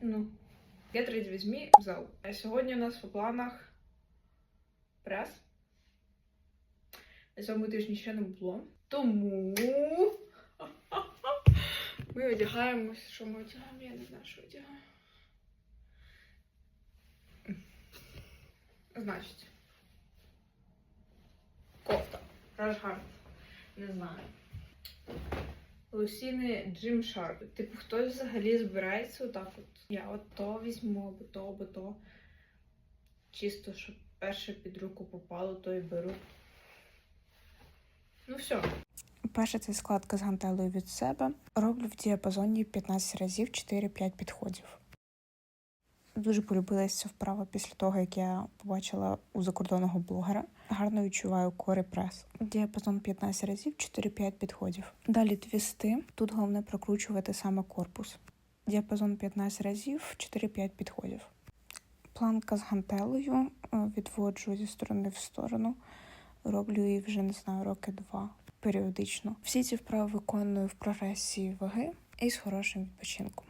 Ну, ready with me в зал. А сьогодні у нас у планах прес. На цьому тижні ще не було. Тому ми одягаємось. Що ми одягаємо? Я не знаю, що одягаємо. Значить. Кофта. Рожгар. Не знаю. Лосіни Джим Sharp. Типу, хтось взагалі збирається отак от. Я от то візьму, або то, або то. Чисто, щоб перше під руку попало, то і беру. Ну все. Перша це складка з гантелею від себе. Роблю в діапазоні 15 разів 4-5 підходів. Дуже полюбилася вправа після того, як я побачила у закордонного блогера. Гарно відчуваю кори прес. Діапазон 15 разів, 4-5 підходів. Далі твісти. Тут головне прокручувати саме корпус. Діапазон 15 разів, 4-5 підходів. Планка з гантелею е, відводжу зі сторони в сторону. Роблю її вже не знаю, роки два періодично. Всі ці вправи виконую в прогресії ваги і з хорошим відпочинком.